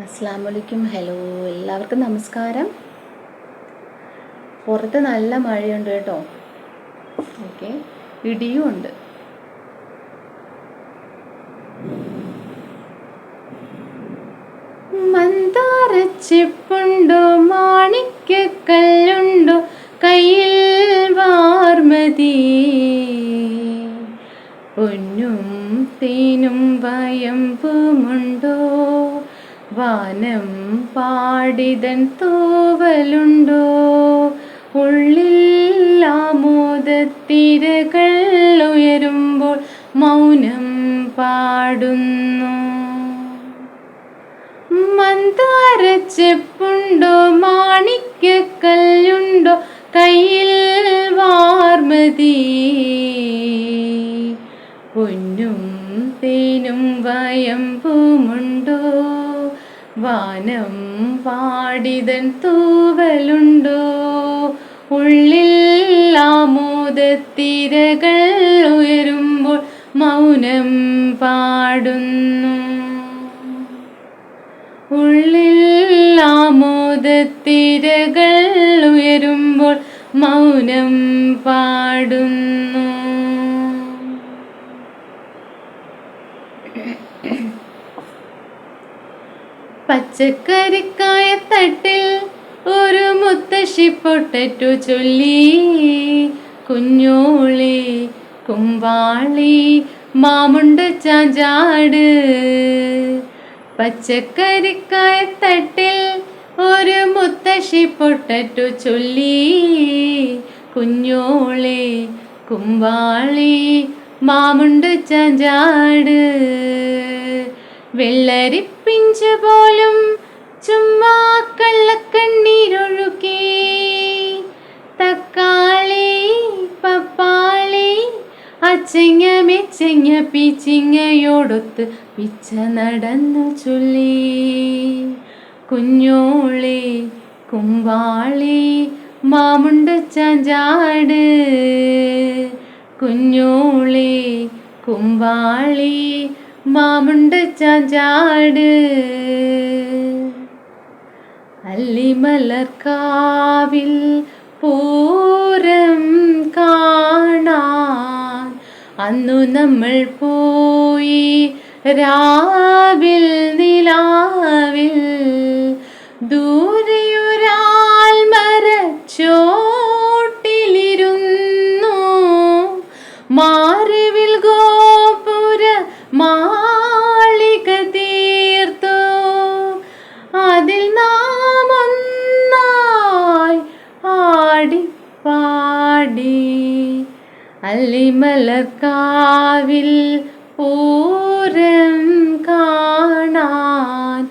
അസ്സാം ഹലോ എല്ലാവർക്കും നമസ്കാരം. പുറത്ത് നല്ല മഴയുണ്ട് കേട്ടോ. ഓക്കെ ഇടിയും ഉണ്ട്. മന്ദാരച്ചിപ്പുണ്ടോ മാണിക്കല്ലുണ്ടോ കയ്യിൽ വാർമതി. പൊന്നും തേനും വയമ്പുമുണ്ടോ. വാനം പാടിതൻ തൂവലുണ്ടോ? ഉള്ളിൽ ആമോദത്തിരകൾ ഉയരുമ്പോൾ മൗനം പാടുന്നു. മന്ദാരച്ചെപ്പുണ്ടോ മാണിക്കക്കല്ലുണ്ടോ കയ്യിൽ വാർമതി. പൊന്നും തേനും വയമ്പുമുണ്ടോ? വാനം പാടിതൻ തൂവലുണ്ടോ? ഉള്ളിൽ ആമോദത്തിരകൾ ഉയരുമ്പോൾ മൗനം പാടുന്നു. ഉള്ളിൽ ആമോദത്തിരകൾ ഉയരുമ്പോൾ മൗനം പാടുന്നു. പച്ചക്കറിക്കായ തട്ടിൽ ഒരു മുത്തശ്ശി പൊട്ടറ്റു ചൊല്ലി. കുഞ്ഞോളി കുമ്പാളി മാമുണ്ട് ചാഞ്ചാട്. പച്ചക്കറിക്കായ തട്ടിൽ ഒരു മുത്തശ്ശി പൊട്ടറ്റു ചൊല്ലി. കുഞ്ഞോളി കുമ്പാളി മാമുണ്ട് ചാഞ്ചാട്. വെള്ളരിപ്പിഞ്ച് പോലും ചുമ്മാ കള്ളക്കണ്ണീരൊഴുകി. തക്കാളി പപ്പാളി അച്ചങ്ങ മെച്ചങ്ങ പിച്ചിങ്ങയോടൊത്ത് പിച്ച നടന്നു ചൊല്ലി. കുഞ്ഞോളി കുമ്പാളി മാമുണ്ട് ചാഞ്ചാട്. കുഞ്ഞോളെ കുമ്പാളി മാമുണ്ട് ചാഞ്ചാട്. അല്ലിമലർക്കാവിൽ പൂരം കാണാൻ അന്നു നമ്മൾ പോയി രാവിൽ നിലാവിൽ. ദൂരെയൊരാൾ മരച്ചോട്ടിലിരുന്നു. മാറിവിൽ അല്ലിമലർക്കാവിൽ പൂരം കാണാൻ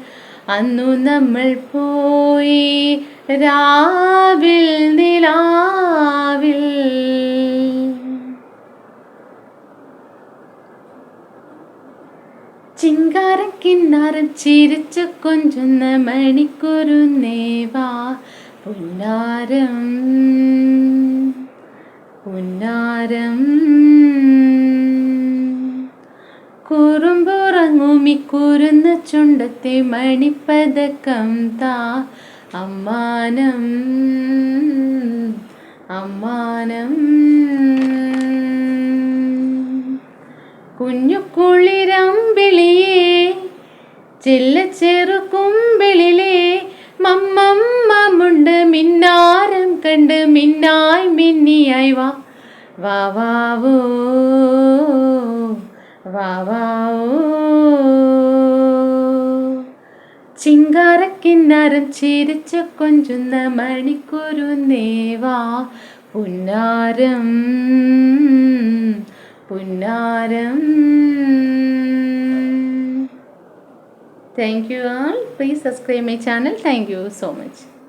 അന്നു നമ്മൾ പോയി രാവിൽ നിലാവിൽ. ചിങ്കാരം ചിരിച്ചു കൊഞ്ചുന്ന മണിക്കൊരു നേവാ. പുന്നാരം. പുന്നാരം കുറുമ്പുറങ്ങുമി കുരുന്ന ചുണ്ടത്തെ മണിപ്പതക്കം താ. അമ്മാനം അമ്മാനം. കുഞ്ഞു കുളിരമ്പിളിയേ ചെല്ല ചെറു കുമ്പിളിലേ. മമ്മമ്മമുണ്ട് മിന്നാരം കണ്ട് മിന്നായ് മിന്നിയായി വാ. ചിങ്കാരക്കിന്നാരം ചിരിച്ചു കൊഞ്ചുന്ന മണിക്കൂരു നേവാ. പുന്നാരം പുന്നാരം. Thank you all please subscribe my channel thank you so much